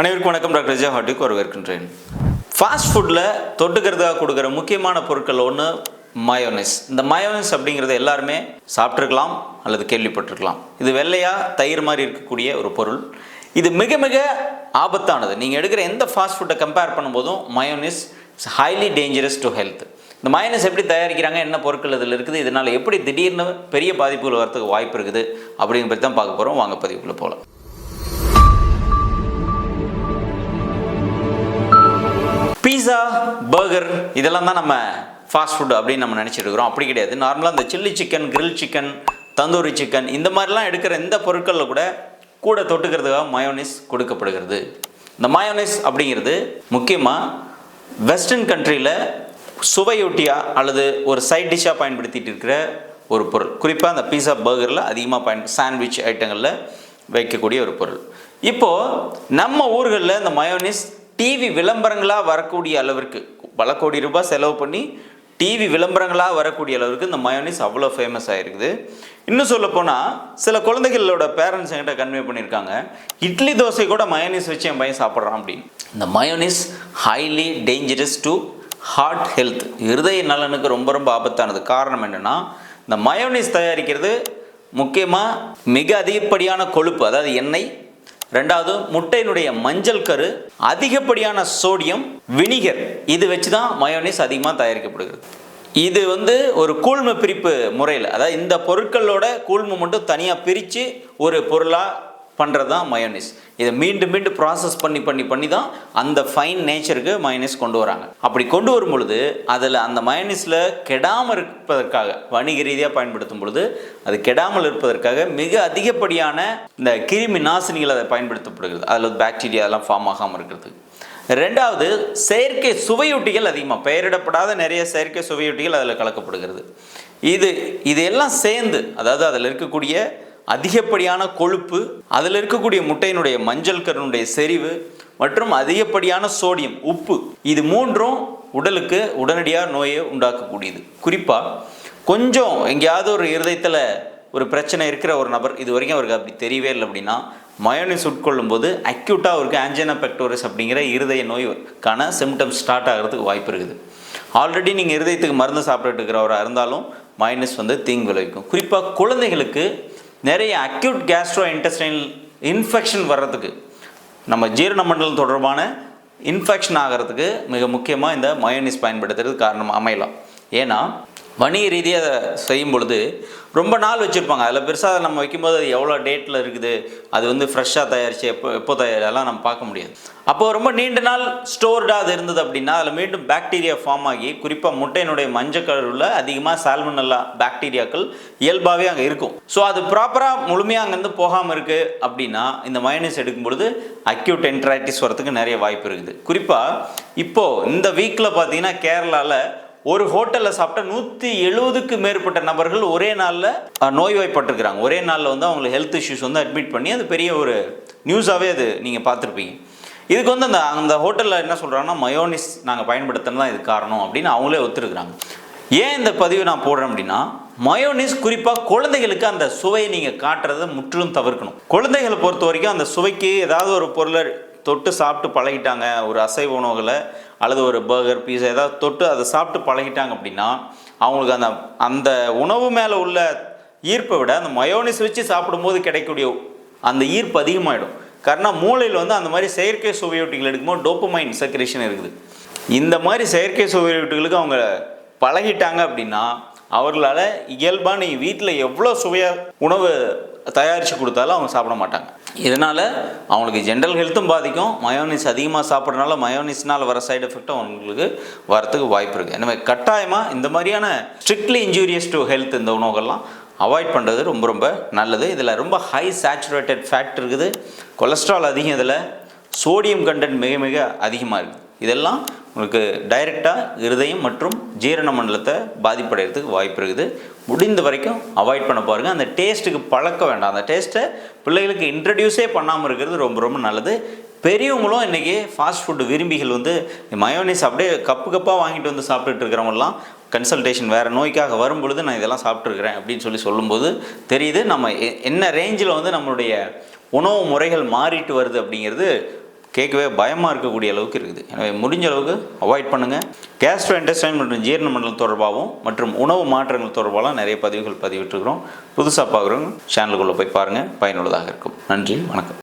அனைவருக்கும் வணக்கம். டாக்டர் விஜய் ஹாட்டுக்கு வரவேற்கின்றேன். ஃபாஸ்ட் ஃபுட்டில் தொட்டுக்கிறதுக்காக கொடுக்குற முக்கியமான பொருட்கள் ஒன்று மயோனைஸ் இந்த மயோனைஸ் அப்படிங்கிறது எல்லாருமே சாப்பிட்ருக்கலாம் அல்லது கேள்விப்பட்டிருக்கலாம். இது வெள்ளையாக தயிர் மாதிரி இருக்கக்கூடிய ஒரு பொருள். இது மிக மிக ஆபத்தானது. நீங்கள் எடுக்கிற எந்த ஃபாஸ்ட் ஃபுட்டை கம்பேர் பண்ணும்போதும் mayonnaise it's highly dangerous to health இந்த மயோனைஸ் எப்படி தயாரிக்கிறாங்க என்ன பொருட்கள் இதில் இருக்குது இதனால் எப்படி திடீர்னு பெரிய பாதிப்புகள் வரத்துக்கு வாய்ப்பு இருக்குது அப்படிங்கிறது பற்றி தான் பார்க்க போகிறோம் வாங்க பதிவுக்குள்ளே போகலாம் பீஸா பர்கர் இதெல்லாம் தான் நம்ம ஃபாஸ்ட் ஃபுட் அப்படின்னு நம்ம நினச்சிட்டு இருக்கிறோம் அப்படி கிடையாது. நார்மலாக இந்த chilli chicken grill chicken tandoori chicken இந்த மாதிரிலாம் எடுக்கிற இந்த பொருட்களில் கூட கூட தொட்டுக்கிறதுக்காக மயோனிஸ் கொடுக்கப்படுகிறது. இந்த மயோனிஸ் அப்படிங்கிறது முக்கியமாக வெஸ்டர்ன் கண்ட்ரியில் சுவையொட்டியாக அல்லது ஒரு சைட் டிஷ்ஷாக பயன்படுத்திட்டு இருக்கிற ஒரு பொருள். குறிப்பாக அந்த பீஸா பர்கரில் அதிகமாக பயன் சாண்ட்விச் ஐட்டங்களில் வைக்கக்கூடிய ஒரு பொருள். இப்போது நம்ம ஊர்களில் இந்த மயோனிஸ் டிவி விளம்பரங்களாக வரக்கூடிய அளவிற்கு பல கோடி ரூபாய் செலவு பண்ணி டிவி விளம்பரங்களாக வரக்கூடிய அளவுக்கு இந்த மயோனிஸ் அவ்வளோ ஃபேமஸ் ஆகிருக்குது இன்னும் சொல்ல போனால் சில குழந்தைகளோட பேரண்ட்ஸ் என்கிட்ட கன்வே பண்ணியிருக்காங்க இட்லி தோசை கூட மயோனிஸ் வச்சு என் பையன் சாப்பிட்றான் அப்படின்னு. இந்த mayonnaise highly dangerous to heart health இருதய நலனுக்கு ரொம்ப ரொம்ப ஆபத்தானது. காரணம் என்னென்னா இந்த மயோனிஸ் தயாரிக்கிறது முக்கியமாக மிக அதிகப்படியான கொழுப்பு அதாவது எண்ணெய் ரெண்டாவது முட்டையினுடைய மஞ்சள் கரு அதிகப்படியான சோடியம் வினிகர் இது வச்சு தான் மயோனைஸ் அதிகமாக தயாரிக்கப்படுகிறது. இது வந்து ஒரு கூழ்ம பிரிப்பு முறையில் அதாவது இந்த பொருட்களோட கூழ்மை மட்டும் தனியாக பிரித்து ஒரு பொருளாக பண்ணுறது தான் மயோனிஸ் இதை மீண்டும் மீண்டும் ப்ராசஸ் பண்ணி பண்ணி பண்ணி தான் அந்த ஃபைன் நேச்சருக்கு மயோனிஸ் கொண்டு வராங்க. அப்படி கொண்டு வரும் பொழுது அதில் அந்த மயோனிஸில் கெடாமல் இருப்பதற்காக வணிக ரீதியாக பயன்படுத்தும் பொழுது அது கெடாமல் இருப்பதற்காக மிக அதிகப்படியான இந்த கிருமி நாசினிகள் அதை பயன்படுத்தப்படுகிறது. அதில் பாக்டீரியா அதெல்லாம் ஃபார்ம் ஆகாமல் இருக்கிறது ரெண்டாவது செயற்கை சுவையூட்டிகள் அதிகமாக பெயரிடப்படாத நிறைய செயற்கை சுவையூட்டிகள் அதில் கலக்கப்படுகிறது. இது இது எல்லாம் சேர்ந்து அதாவது அதில் இருக்கக்கூடிய அதிகப்படியான கொழுப்பு அதில் இருக்கக்கூடிய முட்டையினுடைய மஞ்சள் கருனுடைய செறிவு மற்றும் அதிகப்படியான சோடியம் உப்பு. இது மூன்றும் உடலுக்கு உடனடியாக நோயை உண்டாக்கக்கூடியது. குறிப்பாக கொஞ்சம் எங்கேயாவது ஒரு இருதயத்தில் ஒரு பிரச்சனை இருக்கிற ஒரு நபர் இது வரைக்கும் அவருக்கு அப்படி தெரியவே இல்லை அப்படின்னா மயோனிஸ் உட்கொள்ளும் போது அக்யூட்டாக அவருக்கு ஆன்ஜினா அப்படிங்கிற இருதய நோய்க்கான சிம்டம்ஸ் ஸ்டார்ட் ஆகிறதுக்கு வாய்ப்பு இருக்குது. ஆல்ரெடி நீங்கள் இருதயத்துக்கு மருந்து சாப்பிட்டுட்டு இருக்கிறவராக இருந்தாலும் மயோனிஸ் வந்து தீங்கு விளைவிக்கும். குறிப்பாக குழந்தைகளுக்கு நிறைய அக்யூட் கேஸ்ட்ரோ இன்டெஸ்டைன் இன்ஃபெக்ஷன் வர்றதுக்கு நம்ம ஜீரண மண்டலம் தொடர்பான இன்ஃபெக்ஷன் ஆகிறதுக்கு மிக முக்கியமாக இந்த மயோனிஸ் பயன்படுத்துறது காரணம் அமையலாம். ஏன்னா வணிக ரீதியாக அதை செய்யும் பொழுது ரொம்ப நாள் வச்சுருப்பாங்க. அதில் பெருசாக நம்ம வைக்கும்போது அது எவ்வளோ டேட்டில் இருக்குது அது வந்து ஃப்ரெஷ்ஷாக தயாரித்து எப்போ எப்போ தயாரெல்லாம் நம்ம பார்க்க முடியாது. அப்போ ரொம்ப நீண்ட நாள் ஸ்டோர்டாக அது இருந்தது அப்படின்னா அதில் மீண்டும் பாக்டீரியா ஃபார்ம் ஆகி குறிப்பாக முட்டையினுடைய மஞ்சள் கலரில் அதிகமாக சால்மனல்லா பாக்டீரியாக்கள் இயல்பாகவே அங்கே இருக்கும். ஸோ அது ப்ராப்பராக முழுமையாக அங்கேருந்து போகாமல் இருக்குது அப்படின்னா இந்த மயனஸ் எடுக்கும்பொழுது அக்யூட் என்ட்ரைட்டிஸ் வரத்துக்கு நிறைய வாய்ப்பு இருக்குது. குறிப்பாக இப்போது இந்த வீக்கில் பார்த்தீங்கன்னா கேரளாவில் ஒரு ஹோட்டலில் சாப்பிட்ட நூற்றி எழுபதுக்கு மேற்பட்ட நபர்கள் ஒரே நாளில் நோய்வாய்ப்பட்டிருக்கிறாங்க. ஒரே நாளில் வந்து அவங்களுக்கு ஹெல்த் இஷ்யூஸ் வந்து அட்மிட் பண்ணி அது பெரிய ஒரு நியூஸாகவே அது நீங்கள் பார்த்துருப்பீங்க. இதுக்கு வந்து அந்த அந்த ஹோட்டலில் என்ன சொல்கிறாங்கன்னா மயோனிஸ் நாங்கள் பயன்படுத்துறது தான் இது காரணம் அப்படின்னு அவங்களே ஒத்துருக்குறாங்க. ஏன் இந்த பதிவு நான் போடுறேன் அப்படின்னா மயோனிஸ் குறிப்பாக குழந்தைகளுக்கு அந்த சுவையை நீங்கள் காட்டுறதை முற்றிலும் தவிர்க்கணும். குழந்தைகளை பொறுத்த வரைக்கும் அந்த சுவைக்கு ஏதாவது ஒரு பொருளை தொட்டு சாப்பிட்டு பழகிட்டாங்க ஒரு அசைவ உணவுகளை அல்லது ஒரு பர்கர் பீஸா ஏதாவது தொட்டு அதை சாப்பிட்டு பழகிட்டாங்க அப்படின்னா அவங்களுக்கு அந்த அந்த உணவு மேலே உள்ள ஈர்ப்பை விட அந்த மயோனிஸ் வச்சு சாப்பிடும்போது கிடைக்கக்கூடிய அந்த ஈர்ப்பு அதிகமாகிடும் காரணம் மூளையில் வந்து அந்த மாதிரி செயற்கை சுவையொட்டிகள் எடுக்கும்போது டோப்பமைன் செக்ரேஷன் இருக்குது. இந்த மாதிரி செயற்கை சுவையொட்டிகளுக்கு அவங்க பழகிட்டாங்க அப்படின்னா அவர்களால் இயல்பாக நீ வீட்டில் எவ்வளோ சுவையாக உணவு தயாரித்து கொடுத்தாலும் அவங்க சாப்பிட மாட்டாங்க. இதனால் அவங்களுக்கு ஜென்ரல் ஹெல்த்தும் பாதிக்கும். மயோனிஸ் அதிகமாக சாப்பிட்றனால மயோனிஸ்னால் வர சைடு எஃபெக்ட்டும் அவங்களுக்கு வரத்துக்கு வாய்ப்பு இருக்குது எனவே கட்டாயமாக இந்த மாதிரியான ஸ்ட்ரிக்ட்லி இன்ஜூரியஸ் டு ஹெல்த் இந்த உணவுகள்லாம் அவாய்ட் பண்ணுறது ரொம்ப ரொம்ப நல்லது. இதில் ரொம்ப ஹை சேச்சுரேட்டட் ஃபேட் இருக்குது. கொலஸ்ட்ரால் அதிகம் இதில். சோடியம் கண்டென்ட் மிக மிக அதிகமாக இருக்குது இதெல்லாம் உங்களுக்கு டைரெக்டாக இருதயம் மற்றும் ஜீரண மண்டலத்தை பாதிப்படைகிறதுக்கு வாய்ப்பு இருக்குது. முடிந்த வரைக்கும் அவாய்ட் பண்ண பாருங்கள் அந்த டேஸ்ட்டுக்கு பழக்க வேண்டாம். அந்த டேஸ்ட்டை பிள்ளைகளுக்கு இன்ட்ரடியூஸே பண்ணாமல் இருக்கிறது ரொம்ப ரொம்ப நல்லது. பெரியவங்களும் இன்றைக்கி ஃபாஸ்ட் ஃபுட்டு விரும்பிகள் வந்து மயோனிஸ் அப்படியே கப்பு கப்பாக வாங்கிட்டு வந்து சாப்பிட்டுட்டு இருக்கிறவங்கலாம் கன்சல்டேஷன் வேறு நோய்க்காக வரும் பொழுது நான் இதெல்லாம் சாப்பிட்ருக்குறேன் அப்படின்னு சொல்லி சொல்லும்போது தெரியுது. நம்ம எ- என்ன ரேஞ்சில் வந்து நம்மளுடைய உணவு முறைகள் மாறிட்டு வருது அப்படிங்கிறது கேட்கவே பயமாக இருக்கக்கூடிய அளவுக்கு இருக்குது. எனவே முடிஞ்ச அளவுக்கு அவாய்ட் பண்ணுங்கள் கேஸ்ட்ரோ இன்டெஸ்டைன் மற்றும் ஜீரண மண்டலம் தொடர்பாகவும் மற்றும் உணவு மாற்றங்கள் தொடர்பாகவும் நிறைய பதிவுகள் பதிவிட்டுருக்கிறோம். புதுசாக பார்க்குறவங்க சேனலுக்குள்ளே போய் பாருங்கள் பயனுள்ளதாக இருக்கும். நன்றி. வணக்கம்.